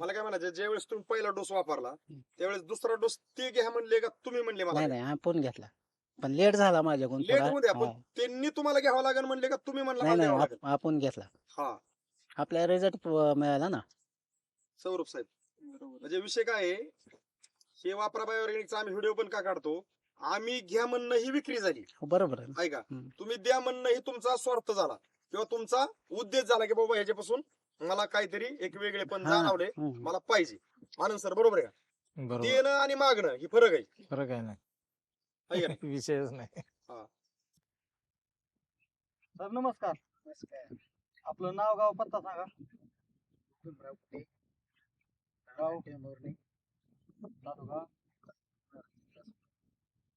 मला काय म्हणायचं ज्यावेळेस तुम्ही पहिला डोस वापरला त्यावेळेस दुसरा डोस ते घ्या म्हणले का तुम्ही म्हणले मला? नाही नाही आपण घेतला. पण लेट झाला माझ्याकडून लेट थोडा. होऊ द्या पण हा. त्यांनी तुम्हाला घ्यावं लागेल म्हणले का तुम्ही म्हणला नाही मला नाही घ्यावं लागेल आप- आपण घेतला. हा. आपल्याला रिझल्ट मिळाला ना? सौरभ साहेब म्हणजे विषय काय आहे हे वापरा बायोऑर्गॅनिकचा आम्ही व्हिडिओ पण का काढतो? आम्ही घ्या म्हणणं ही विक्री झाली. हो, बरोबर आहे. ऐका. हम्म. तुम्ही द्या म्हणणं ही तुमचा स्वार्थ झाला. किंवा तुमचा उद्देश झाला की बाबा ह्याच्यापासून मला काहीतरी एक वेगळे पण हा. जाणवले. हम्म. मला पाहिजे. आनंद सर बरोबर आहे का? बरोबर. देणं आणि मागणं ही फरक आहे. फरक आहे ना. नाही? विषयच नाही. सर नमस्कार. आपलं नाव गाव पत्ता सांगा. गाव तालुका.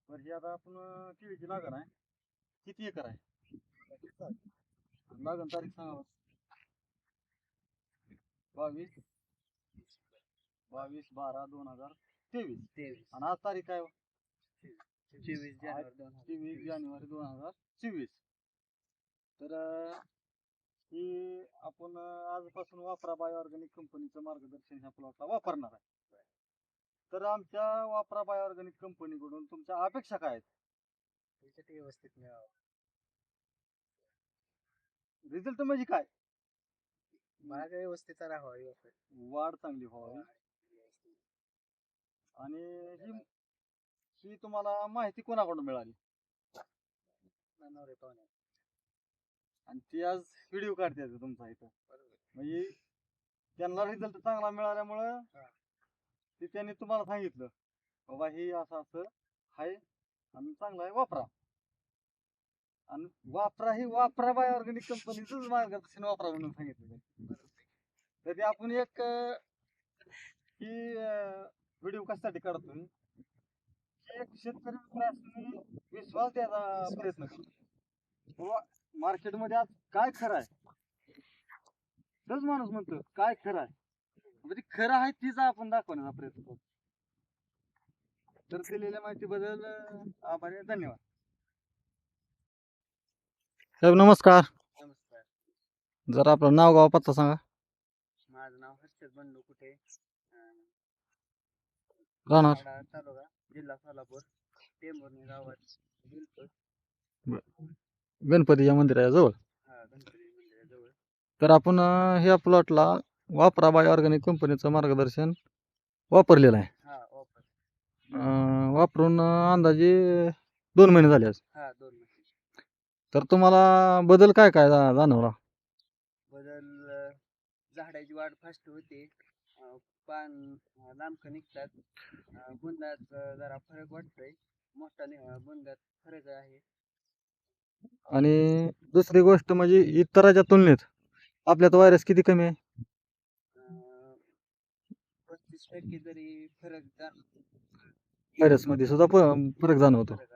बरं ही आता आपण केळीची लागण आहे. किती एकर आहे? लागण तारीख सांगा बरं. बावीस. बावीस बारा दोन हजार तेवीस. तेवीस. आणि आज तारीख काय हो? चोवीस जानेवारी तेवीस. जानेवारी दोन हजार चोवीस. तर ही आपण आजपासून वापरा बायो ऑर्गॅनिक कंपनीचं मार्गदर्शन ह्या प्लॉटला वापरणार आहे. तर आमच्या वापरा बायो ऑर्गॅनिक कंपनीकडून तुमच्या अपेक्षा काय आहेत? व्यवस्थित मिळावं. रिझल्ट म्हणजे काय? काय व्यवस्थित राहावं वाढ चांगली व्हावी. आणि ही ही तुम्हाला माहिती कोणाकडून मिळाली? नवरे पाहुणे. आणि ती आज व्हिडिओ काढते तुमचा इथं. म्हणजे त्यांना रिझल्ट चांगला मिळाल्यामुळं ते त्यांनी तुम्हाला सांगितलं बाबा हे असं असं आहे आणि चांगलं आहे वापरा. आणि वापरा ही वापरा बाय ऑर्गॅनिक कंपनीच मार्गदर्शन वापरा म्हणून सांगितलं त्यांनी. तर ते आपण एक ही व्हिडिओ कशासाठी काढतोय. की एक शेतकरी मित्रांनी विश्वास द्यायचा प्रयत्न करतो. मार्केटमध्ये आज काय खरं आहे? तोच माणूस म्हणतो काय खरं आहे? म्हणजे खरं आहे तीच आपण दाखवण्याचा प्रयत्न करतो. तर दिलेल्या माहितीबद्दल अं, आभारी धन्यवाद. साहेब नमस्कार. जरा आपलं नाव गाव पत्ता सांगा. माझं नाव हर्षद बंडू कुठे? राहणार. तालुका जिल्हा सोलापूर टेंभुर्णी गावात मंदिराजवळ? हा गणपती मंदिराजवळ. तर आपण अं, ह्या प्लॉटला वापरा बाय ऑर्गॅनिक कंपनीचं मार्गदर्शन वापरलेलं आहे. हा वापर. अं, वापरून अं, अंदाजे दोन महिने झाले आज. हा दोन महिने. तर तुम्हाला बदल काय काय जा- जाणवला? बदल अं, झाडाची वाढ फास्ट होते. अं, पान अं, लांबकं निघतात. अं, बुंदात अं, जरा फरक वाटतोय. मोठा नि- अं, बुंदात फरक आहे. आणि दुसरी गोष्ट म्हणजे इतराच्या तुलनेत आपल्यात व्हायरस किती कमी आहे? अं, पस्तीस टक्के जरी फरक जाणवतो व्हायरसमध्ये सुद्धा फरक जाणवतो. फरक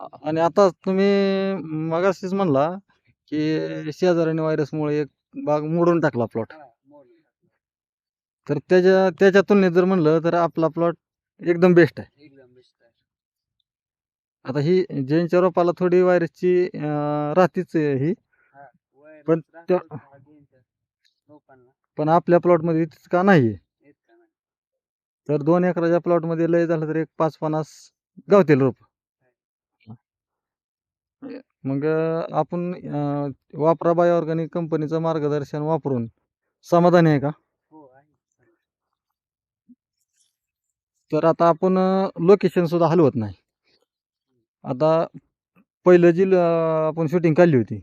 आणि आता तुम्ही मगाशीच म्हणला की शेजाऱ्याने व्हायरसमुळे एक बाग मोडून टाकला प्लॉट. तर त्याच्या त्याच्या तुलनेत जर म्हणलं तर आपला प्लॉट एकदम बेस्ट आहे. एकदम बेस्ट आहे. आता ही ज्यांच्या रोपाला थोडी व्हायरसची राहतीच ही. पण पण आपल्या प्लॉटमध्ये का नाही? तर दोन एकराच्या प्लॉटमध्ये लय झालं तर एक पाच पन्नास गावतील रोप. मग अं, आपण अं, वापरा बाय ऑर्गॅनिक कंपनीचं मार्गदर्शन वापरून समाधानी आहे का? हो आहे तर आता आपण लोकेशन सुद्धा हलवत नाही. आता पहिलं जी ल- आपण शूटिंग काढली होती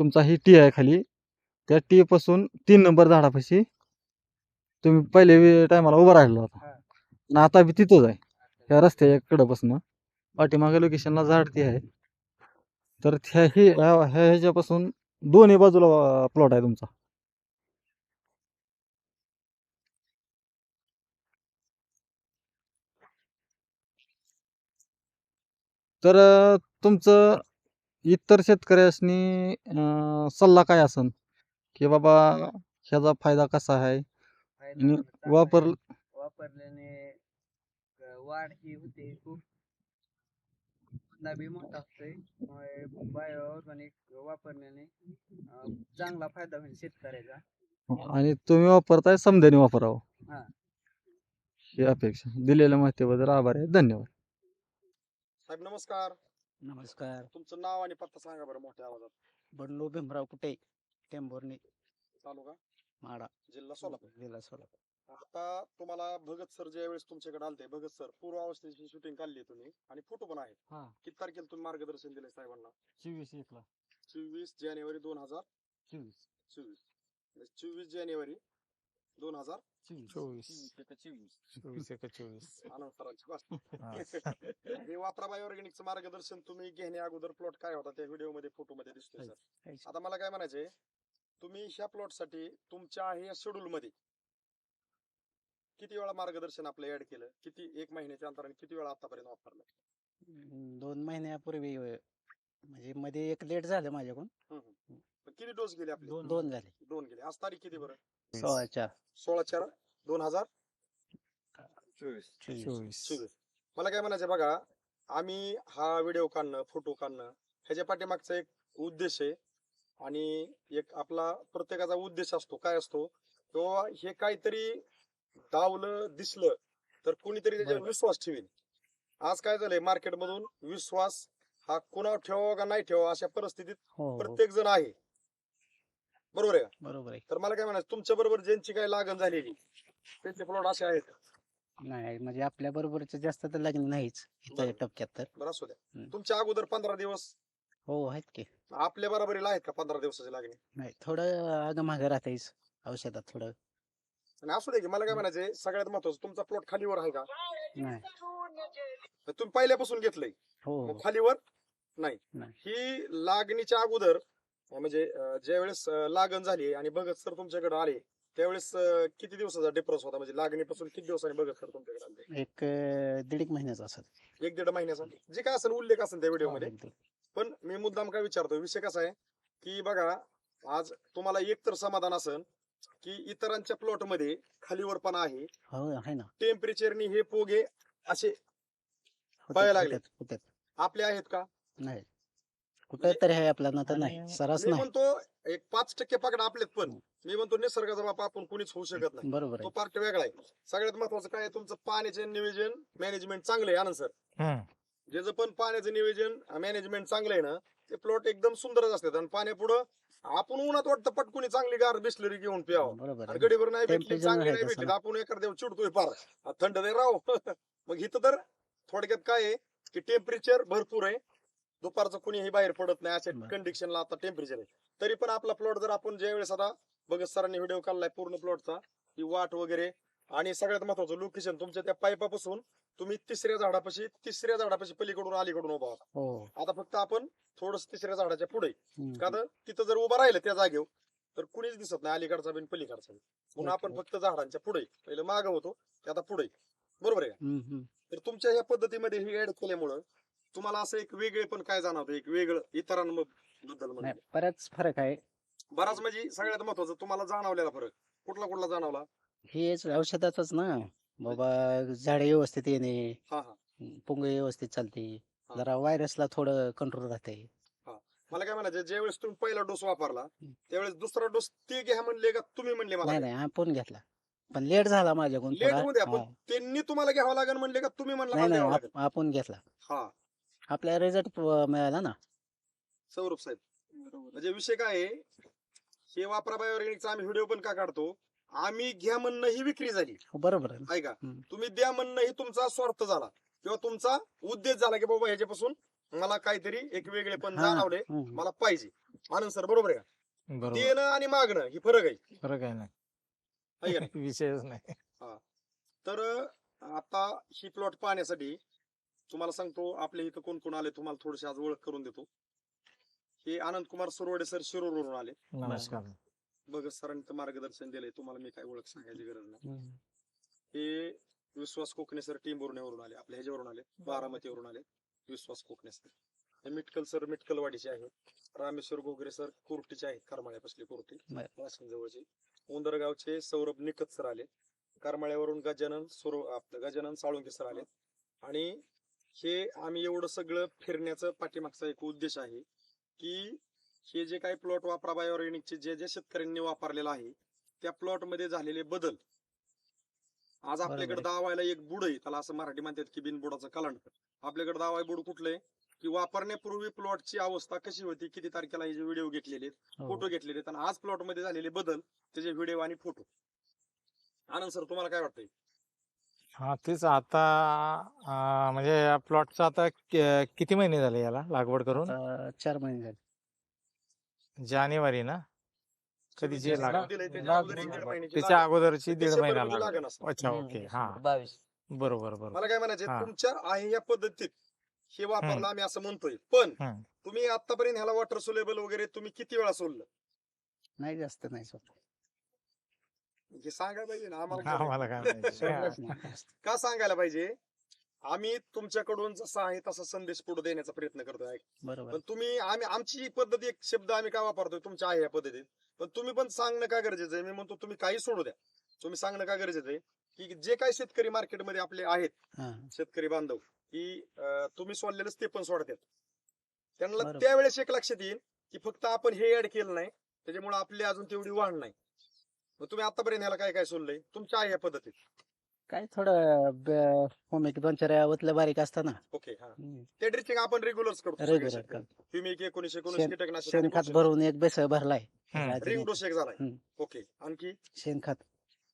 तुमचा ही टी आहे खाली त्या टी पासून तीन नंबर झाडापाशी तुम्ही पहिले टायमाला उभा राहिला होता. हा. आणि आता बी तिथंच आहे ह्या रस्त्याच्या कडपासून. पाठीमागे लोकेशनला झाड ती आहे. तर ह्या ही ह्या ह्या ह्याच्यापासून दोन्ही बाजूला प्लॉट आहे तुमचा. तर तुमचं इतर शेतकऱ्यासनी सल्ला काय असन? की बाबा ह्याचा फायदा कसा आहे? चांगला वापर. वापरल्याने वाढ ही होते खूप. उत्पन्न बी मोठा असतोय. बायो ऑर्गॅनिक वापरल्याने अं, चांगला फायदा होईल शेतकऱ्याचा. आणि तुम्ही वापरताय समध्याने वापरावं. हा. ही अपेक्षा. दिलेल्या माहितीबद्दल आभार आहे. धन्यवाद. साहेब नमस्कार. नमस्कार. तुमचं नाव आणि पत्ता सांगा बरं मोठ्या आवाजात. बंडू भीमराव कुटे टेंभुर्णी. चालू का माडा. जिल्हा सोलापूर. जिल्हा सोलापूर. आता तुम्हाला भगत सर ज्या वेळेस तुमच्याकडे आलते भगत सर पूर्व अवस्थेची शूटिंग काढली तुम्ही आणि फोटो पण आहेत. हा. किती तारखेला तुम्ही मार्गदर्शन दिले साहेबांना? चोवीस एकला चोवीस जानेवारी दोन हजार चोवीस. चोवीस. म्हणजे चोवीस जानेवारी दोन हजार चोवीस. चोवीस. एका चोवीस. आनंद सरांची बस हे. वापराबाई ऑर्गॅनिकचं मार्गदर्शन तुम्ही घेण्या अगोदर प्लॉट काय होता त्या व्हिडिओमध्ये फोटो मध्ये दिसतोय सर आता मला काय म्हणायचंय तुम्ही ह्या प्लॉटसाठी तुमच्या ह्या शेड्यूल मध्ये किती वेळा मार्गदर्शन आपलं ऍड केलं? किती एक महिन्याच्या अंतराने किती वेळा आतापर्यंत वापरलं? दोन महिन्यापूर्वी अं, म्हणजे मध्ये एक लेट झालं माझ्याकडून. पण किती डोस गेले आपले? दोन. झाले. दोन गेले. आज तारीख किती बरं? सोळा चार सोळा चार दोन हजार? चोवीस. चोवीस. मला काय म्हणायचं बघा आम्ही हा व्हिडिओ काढणं फोटो काढणं ह्याच्या पाठीमागचा एक उद्देश आहे. आणि एक आपला प्रत्येकाचा उद्देश असतो काय असतो? किंवा हे काहीतरी दावलं दिसलं तर कुणीतरी त्याच्यावर विश्वास ठेवेल. आज काय झालंय मार्केट मधून विश्वास हा कुणावर ठेवावा का नाही ठेवावा अशा परिस्थितीत हो हो. प्रत्येक जण आहे. बरोबर आहे का? बरोबर आहे. तर मला काय म्हणायचं तुमच्या बरोबर ज्यांची काही लागण झालेली त्यांचे प्लॉट असे आहेत नाही म्हणजे आपल्या बरोबरच जास्त तर लग्न नाहीच इथं. टपक्यात तर. बरं असू द्या. हम्म. तुमच्या अगोदर पंधरा दिवस? हो आहेत की. आपल्या बरोबरीला आहेत का पंधरा दिवसाची लागणी? नाही थोडं अगं मागं राहतेच औषधात थोडं. आणि असू दे की मला काय म्हणायचंय सगळ्यात महत्वाचं तुमचा प्लॉट खालीवर आहे का? नाही. तर तुम्ही पहिल्यापासून घेतलंय. हो. मग हो खालीवर नाही. नाही. ही लागणीच्या अगोदर म्हणजे अं, ज्यावेळेस अं, लागण झाली आणि भगत सर तुमच्याकडे आले त्यावेळेस अं, किती दिवसाचा डिफरन्स होता? म्हणजे लागणीपासून किती दिवसांनी भगत सर तुमच्याकडे आले? एक अं, दीड एक महिन्याचा असत एक दीड महिन्याचा? जे काय असेल उल्लेख असेल त्या हो, व्हिडिओमध्ये पण मी मुद्दाम काय विचारतो विषय कसा आहे? की बघा आज तुम्हाला एक तर समाधान असेल की इतरांच्या प्लॉटमध्ये खालीवरपणा आहे. हो आहे ना. टेम्परेचरनी हे पोगे असे पाया लागले. होतात, होतात. आपले आहेत का? नाही. कुठं तरी आहे आपला ना तर नाही. आणि सरास मी नाही. म्हणतो एक पाच टक्के पकडा आपलेत पण. मी म्हणतो निसर्गाचा बाप आपण कुणीच होऊ शकत नाही. बरोबर तो आहे पार्ट वेगळा आहे. सगळ्यात महत्वाचं काय आहे, तुमचं पाण्याचे नियोजन मॅनेजमेंट चांगलं आहे आनंद सर? ज्याचं पण पाण्याचं नियोजन मॅनेजमेंट चांगलं आहे ना ते प्लॉट एकदम सुंदरच असतात. आणि पाण्यापुढं आपण उन्हात वाटतं पटकुनी चांगली गार बिस्लरी घेऊन प्यावं. बरोबर आणि आहे गडीवर नाही भेटली Temperature चांगली आहे नाही तसं भेटली. आपण एखाद्या चिडतोय फार. आ, थंड नाही राव. मग इथं तर थोडक्यात काय आहे की टेम्परेचर भरपूर आहे. दुपारचं कुणीही बाहेर पडत नाही अशा बरं. कंडिशनला आता टेम्परेचर आहे. तरी पण आपला प्लॉट जर आपण ज्या वेळेस आता बघत सरांनी व्हिडिओ काढलाय पूर्ण प्लॉटचा ही वाट वगैरे. आणि सगळ्यात महत्वाचं लोकेशन तुमच्या त्या पाईपापासून तुम्ही तिसऱ्या झाडापाशी तिसऱ्या झाडापाशी पलीकडून अलीकडून उभा आहात हो. आता फक्त आपण थोडस तिसऱ्या झाडाच्या पुढे. का तर तिथं जर उभं राहिलं त्या जागेवर तर कुणीच दिसत नाही अलीकडचा बिन पलीकडचा बी. म्हणून आपण. फक्त झाडांच्या पुढे पहिलं माग होतो ते आता पुढे. बरोबर आहे का. तर तुमच्या या पद्धतीमध्ये ही ऍड केल्यामुळं तुम्हाला असं एक वेगळे पण काय जाणवतं? एक वेगळं इतरांबद्दल म्हणजे. नाही बराच फरक आहे. बराच म्हणजे सगळ्यात महत्वाचं तुम्हाला जाणवलेला फरक. कुठला कुठला जाणवला? हेच औषधातच ना. बाबा झाडे व्यवस्थित येणे हा हा. पुंग व्यवस्थित चालते हा. जरा व्हायरसला थोडं कंट्रोल राहते मला काय म्हणायचं ज्यावेळेस तुम्ही पहिला डोस वापरला त्यावेळेस दुसरा डोस ते घ्या म्हणले का तुम्ही म्हणले मला नाही नाही आपण घेतला. पण लेट झाला माझ्याकडून लेट. होऊ द्या पण हा. त्यांनी तुम्हाला घ्यावं लागेल म्हणले का तुम्ही म्हणला नाही मला नाही घ्यावं आप- लागेल? आपण घेतला. हा. आपल्याला रिझल्ट मिळाला ना? सौरभ साहेब म्हणजे विषय काय आहे हे वापरा बायोऑर्गॅनिकचा आम्ही व्हिडिओ पण का काढतो? आम्ही घ्या म्हणणं ही विक्री झाली. हो, बरोबर आहे ना. ऐका हम्म. तुम्ही द्या म्हणणं ही तुमचा स्वार्थ झाला. किंवा तुमचा उद्देश झाला की बाबा ह्याच्यापासून मला काहीतरी एक वेगळे पण हा. जाणवले हम्म. मला पाहिजे. आनंद सर बरोबर आहे का? बरोबर. देणं आणि मागणं ही फरक आहे. फरक आहे नाही है का नाही? विषयच नाही. तर आता ही प्लॉट पाहण्यासाठी तुम्हाला सांगतो आपल्या इथं कोण कोण आले तुम्हाला थोडीशी आज ओळख करून देतो. हे आनंद कुमार सुरवडे सर शिरूरवरून आले. नमस्कार. भगत सरांनी तर मार्गदर्शन दिलंय तुम्हाला मी काय ओळख सांगायची गरज नाही. हे विश्वास कोकणे सर टीम वरून आले आपल्या ह्याच्यावरून आले बारामतीवरून आले विश्वास कोकणे सर हे मिटकल सर मिटकलवाडीचे आहेत रामेश्वर गोगरे सर कुर्टीचे आहेत करमाळ्यापासले कुर्टी. वाशिम जवळचे उंदरगावचे सौरभ निकत सर आले करमाळ्यावरून गजानन सुर आपलं गजानन साळुंके सर आले आणि हे आम्ही एवढं सगळं फिरण्याचं पाठीमागचा एक उद्देश आहे की हे जे काही प्लॉट वापरा बायोऑर्गॅनिकचे जे जे शेतकऱ्यांनी वापरलेलं आहे त्या प्लॉटमध्ये झालेले बदल. आज आपल्याकडे. दावायला एक बुड आहे त्याला असं मराठी म्हणतात की बिनबुडाचं कलांड आपल्याकडे दावाय बुड कुठलं? आहे की वापरण्यापूर्वी प्लॉटची अवस्था कशी होती किती तारखेला हे जे व्हिडिओ घेतलेले आहेत हो. फोटो घेतलेले आहेत आणि आज प्लॉटमध्ये झालेले बदल त्याचे व्हिडिओ आणि फोटो आनंद सर तुम्हाला काय वाटतंय? हा तेच आता म्हणजे या प्लॉटचं आता कि- किती महिने झाले याला लागवड करून? चार महिने झाले. जानेवारी ना कधी जे त्याच्या. अगोदरची दीड महिना लागला. अच्छा. ओके हा बावीस बरोबर बरोबर मला काय म्हणायचे हा. तुमच्या आहे या पद्धतीत हे वापरलं आम्ही असं म्हणतोय पण हम्म. तुम्ही आतापर्यंत ह्याला वॉटर सोलेबल वगैरे तुम्ही किती वेळा सोडलं नाही जास्त नाही सोडलं. हे सांगायला पाहिजे ना आम्हाला आम्हाला काय माहिती. हा. सोडलंच नाही जास्त. का सांगायला पाहिजे आम्ही तुमच्याकडून जसा आहे तसा संदेश पुढे देण्याचा प्रयत्न करतोय बरोबर. पण तुम्ही आम्ही आमची पद्धत एक शब्द आम्ही का वापरतोय? तुमच्या आहे या पद्धतीत. पण तुम्ही पण सांगणं का गरजेचं आहे? मी म्हणतो तुम्ही काही सोडू द्या. तुम्ही सांगणं का गरजेचं आहे? की जे काही शेतकरी मार्केटमध्ये आपले आहेत हा. शेतकरी बांधव की अं, तुम्ही सोडलेलंच ते पण सोडतात. त्यांना बरोबर. त्यावेळेस एक लक्षात येईल की फक्त आपण हे ऍड केलं नाही त्याच्यामुळे आपली अजून तेवढी वाढ नाही. मग तुम्ही आतापर्यंत ह्याला काय काय सोडलंय? तुमच्या आहे या पद्धतीत. काय थोडं ब- होमिक दोन चार वतल्या बारीक असतात ना ओके हा. ते ड्रिचिंग आपण रेग्युलर करतो रेग्युलर तुम्ही एकोणीशे एकोणीस शेण- कीटकनाशक भरून एक बेस भरलाय. हम्म. रिंग डोस एक झालाय. हम्म. ओके आणखी? शेणखत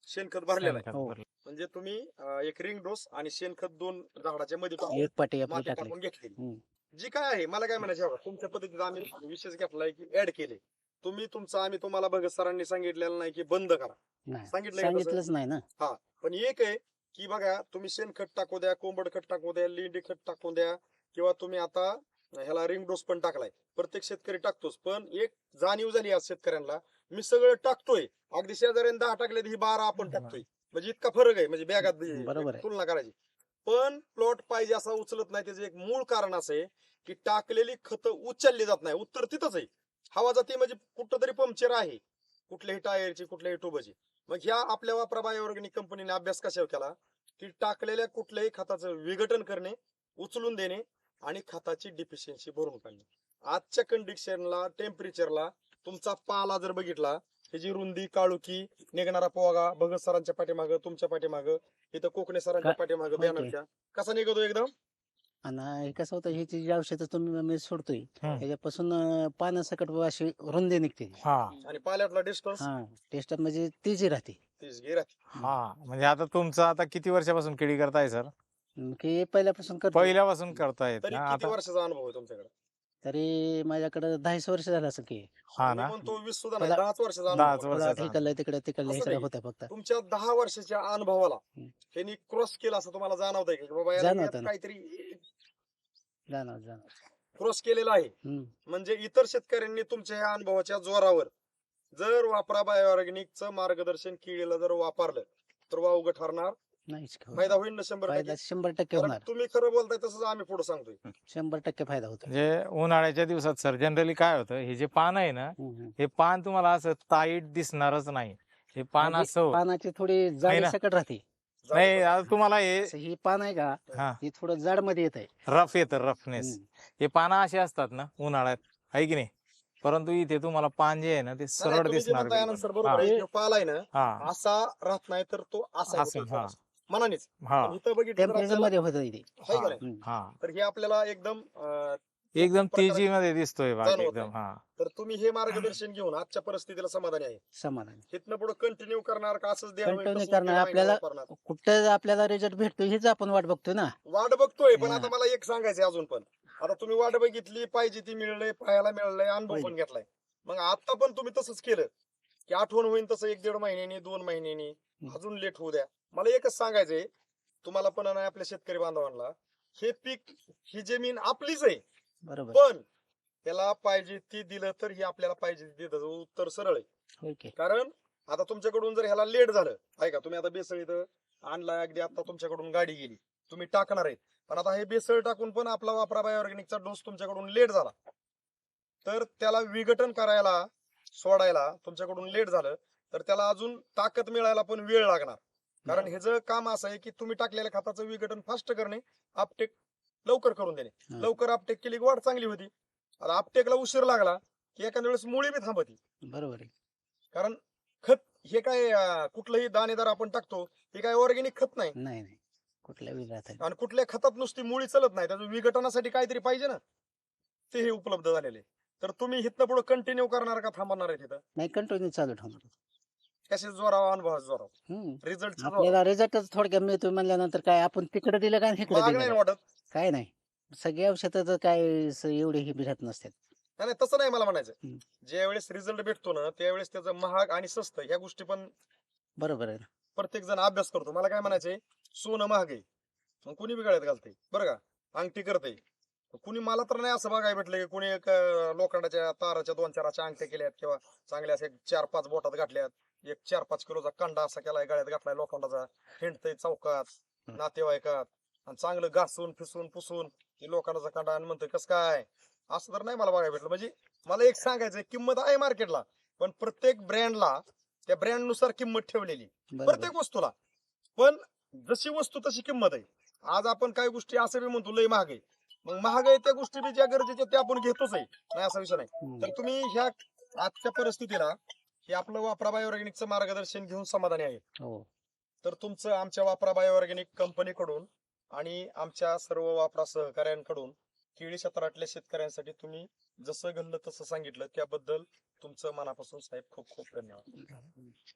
शेणखत भरलेलं आहे. हो. म्हणजे तुम्ही अं, एक रिंग डोस आणि शेणखत दोन झाडाच्या मध्ये टाकून एक पाटी आपली माती टाकली. टाकून घेतलेली. हम्म. जी काय आहे मला काय म्हणायचं बघा, तुमच्या पद्धतीत आम्ही विशेष घेतलाय की ऍड केले. तुम्ही तुमचं आम्ही तुम्हाला भगत सरांनी सांगितलेलं नाही की बंद करा. नाही. सांगितलं? सांगितलंच नाही ना. पण एक आहे की बघा तुम्ही शेणखत टाकू द्या कोंबड खत टाकू द्या लेंडी खत टाकू द्या किंवा तुम्ही आता ह्याला रिंग डोस पण टाकलाय. प्रत्येक शेतकरी टाकतोच पण एक जाणीव झाली आज शेतकऱ्यांना मी सगळं टाकतोय. अगदी शेजाऱ्याने दहा टाकले तर ही बारा आपण टाकतोय. म्हणजे इतका फरक आहे म्हणजे बॅगात बरोबर आहे. तुलना करायची. पण प्लॉट पाहिजे असा उचलत नाही त्याचं एक मूळ कारण असं आहे की टाकलेली खत उचलली जात नाही. उत्तर तिथंच आहे. हवा जाते म्हणजे कुठं तरी पंक्चर आहे. कुठल्याही टायरची कुठल्याही ट्यूबची. मग ह्या आपल्या वापरा बायोऑर्गॅनिक कंपनीने अभ्यास कशावर केला? की टाकलेल्या कुठल्याही खताचं विघटन करणे उचलून देणे आणि खताची डिफिशियन्सी भरून काढणे. आजच्या कंडिशनला टेम्परेचरला तुमचा पाला जर बघितला ह्याची रुंदी काळुकी निघणारा पोगा भगत सरांच्या पाठीमागं तुमच्या पाठीमागं इथं कोकणे सरांच्या पाठीमागं. बॅनरच्या कसा निघतो एकदम? आणि हे कसं होतं ह्याची जी औषधं तुम्ही मी सोडतोय हम्म. ह्याच्यापासून अं, पानासकट अशी रुंदी निघते. हा. आणि पाल्यातला डिस्टन्स? हा टेस्ट म्हणजे तेजी राहते. तीस गिरा हा. म्हणजे आता तुमचं आता किती वर्षापासून केळी करताय सर? की पहिल्यापासून करतो पहिल्यापासून करतायत तरी ना किती आता? वर्षाचा अनुभव आहे तुमच्याकडे? तरी माझ्याकडे दहाच वर्ष झालं असं की. हा मी ना? म्हणतो वीस सुद्धा नाही मला- दहाच वर्षाचा दहाच अनुभव आहे. वर्षाचा. थोडा इकडलं तिकडे तिकडलं असं इकडे नाही. होत्या फक्त. तुमच्या दहा वर्षाच्या अनुभवाला हम्म. त्यांनी क्रॉस केला असं तुम्हाला जाणवत आहे की बाबा याला जाणवतं यात ना. काहीतरी जाणार जाणार. क्रॉस केलेला आहे. हम्म. म्हणजे इतर शेतकऱ्यांनी तुमच्या ह्या अनुभवाच्या जोरावर जर वापरा बायोऑर्गॅनिकचं मार्गदर्शन केलेलं जर वापरलं तर वावग ठरणार. नाहीच की होत. फायदा होईल ना शंभर फायदा टक्के शंभर टक्के कारण होणार. तुम्ही खरं बोलताय तसंच आम्ही पुढे सांगतोय. शंभर टक्के फायदा होतो म्हणजे उन्हाळ्याच्या दिवसात सर जनरली काय होतं हे जे पान आहे ना हम्म. हे पान तुम्हाला असं ताईट दिसणारच नाही. हे पान म्हणजे असं पानाची थोडी जाडी ना. सकट राहते. नाही आता तुम्हाला हे असं ही पान आहे का हा. ही थोडं जाडमध्ये येत आहे. रफ येतं रफनेस. हे पानं असे असतात ना उन्हाळ्यात आहे की नाही? परंतु इथे तुम्हाला पान जे आहे ना ते सरळ दिसणार आनंद सर बरोबर हा. आहे जो पाल आहे ना हा. असा राहत नाही तर तो असा असं, होतो हा. मनानेच. हा. पण इथं बघितलं तर टेम्परेचर आपल्याला- मध्ये होत इथे आहे का नाही? हम्म. हा तर हे आपल्याला एकदम अं, एकदम प्रकारे तेजीमध्ये दिसतोय बाग जाणवत एकदम हा. तर तुम्ही हे मार्गदर्शन घेऊन आजच्या परिस्थितीला समाधानी आहे. समाधान. इथनं पुढे कंटिन्यू करणार का असंच Continue तसंच करणार. आपल्याला- वापरणार? कुठं आपल्याला रिझल्ट भेटतो हेच आपण वाट बघतोय ना. वाट बघतोय पण. आता मला एक सांगायचं अजून पण. आता तुम्ही वाट बघितली पाहिजे ती मिळलंय पाहायला मिळलंय अनुभव पण घेतलाय. मग आता पण तुम्ही तसंच केलं. की आठवण होईल तसं एक दीड महिन्यानी दोन महिन्यानी अजून लेट होऊ द्या. मला एकच सांगायचंय तुम्हाला पण आणि आपल्या शेतकरी बांधवांना हे पीक ही जमीन आपलीच आहे. बरोबर. पण त्याला पाहिजे ती दिलं तर ही आपल्याला पाहिजे ती देतं उत्तर सरळ आहे. कारण आता तुमच्याकडून जर ह्याला लेट झालं ऐका तुम्ही आता बेसळ इथं आणलाय अगदी आता तुमच्याकडून गाडी गेली तुम्ही टाकणार आहे. पण आता हे बेसळ टाकून पण आपला वापरा बायोऑर्गॅनिकचा डोस तुमच्याकडून लेट झाला. तर त्याला विघटन करायला सोडायला तुमच्याकडून लेट झालं तर त्याला अजून ताकद मिळायला पण वेळ लागणार. कारण ह्याचं काम असं आहे की तुम्ही टाकलेल्या खताचं विघटन फास्ट करणे आपटेक लवकर करून देणे. लवकर आपटेक केली की वाढ चांगली होती. आता आपटेकला उशीर लागला की एखाद्या वेळेस मुळी बी थांबती. बरोबर आहे. कारण खत हे काय अं, कुठलंही दाणेदार आपण टाकतो हे काय ऑर्गॅनिक खत नाही. नाही नाही. कुठल्या विधात आणि कुठल्या खतात नुसती मुळी चलत नाही त्याचं विघटनासाठी काहीतरी पाहिजे ना. ते हे उपलब्ध झालेले तर तुम्ही इथनं पुढे कंटिन्यू करणार का थांबणार आहे तिथं? नाही कंटिन्यू चालू ठेवणार. कशाच जोरावा अनुभव जोरावा? हम्म. रिझल्ट आपल्याला रिझल्टच थोडक्यात मिळतो म्हणल्यानंतर काय आपण तिकडे दिलं काय इकडे नाही? वाटत. काय नाही. सगळी औषधाचं काय स- एवढे हे भेटत नसतात. नाही नाही, तसं नाही मला म्हणायचं. हम्म. ज्या वेळेस रिझल्ट भेटतो ना त्यावेळेस त्याचं महाग आणि स्वस्त ह्या गोष्टी पण बरोबर आहे ना. प्रत्येक जण अभ्यास करतो. मला काय म्हणायचंय सोनं महाग आहे. मग कुणी बिघाडत घालते बरं का? अंगठी करते कुणी मला तर नाही असं बघायला भेटलं की कुणी एक अं, लोखंडाच्या ताराच्या दोन चार अशा अंगठ्या केल्यात किंवा चांगल्या असे चार पाच बोटात घातल्यात. एक चार पाच किलोचा कंडा असा केलाय गळ्यात घातलाय लोखंडाचा. हिंडतय चौकात. नातेवाईकात. आणि चांगलं घासून फिसून पुसून ते लोखंडाचा कंडा आणि म्हणतोय कस काय? असं तर नाही मला बघायला भेटलं. म्हणजे मला एक सांगायचं किंमत आहे मार्केटला पण प्रत्येक ब्रँडला त्या ब्रँडनुसार किंमत ठेवलेली. प्रत्येक वस्तूला. पण जशी वस्तू तशी किंमत आहे. आज आपण काही गोष्टी असं बी म्हणतो लय महाग आहे. मग महाग आहे त्या गोष्टी बी ज्या गरजेच्या त्या आपण घेतोच आहे. नाही असा विषय नाही. तर तुम्ही ह्या आजच्या परिस्थितीला हे आपलं वापरा बायोऑर्गॅनिकचं मार्गदर्शन घेऊन समाधानी आहे. हो. तर तुमचं आमच्या वापरा बायोऑर्गॅनिक कंपनीकडून आणि आमच्या सर्व वापरा सहकाऱ्यांकडून केळी क्षेत्रातल्या शेतकऱ्यांसाठी तुम्ही जसं घडलं तसं सांगितलं. त्याबद्दल तुमचं मनापासून साहेब खूप खूप धन्यवाद.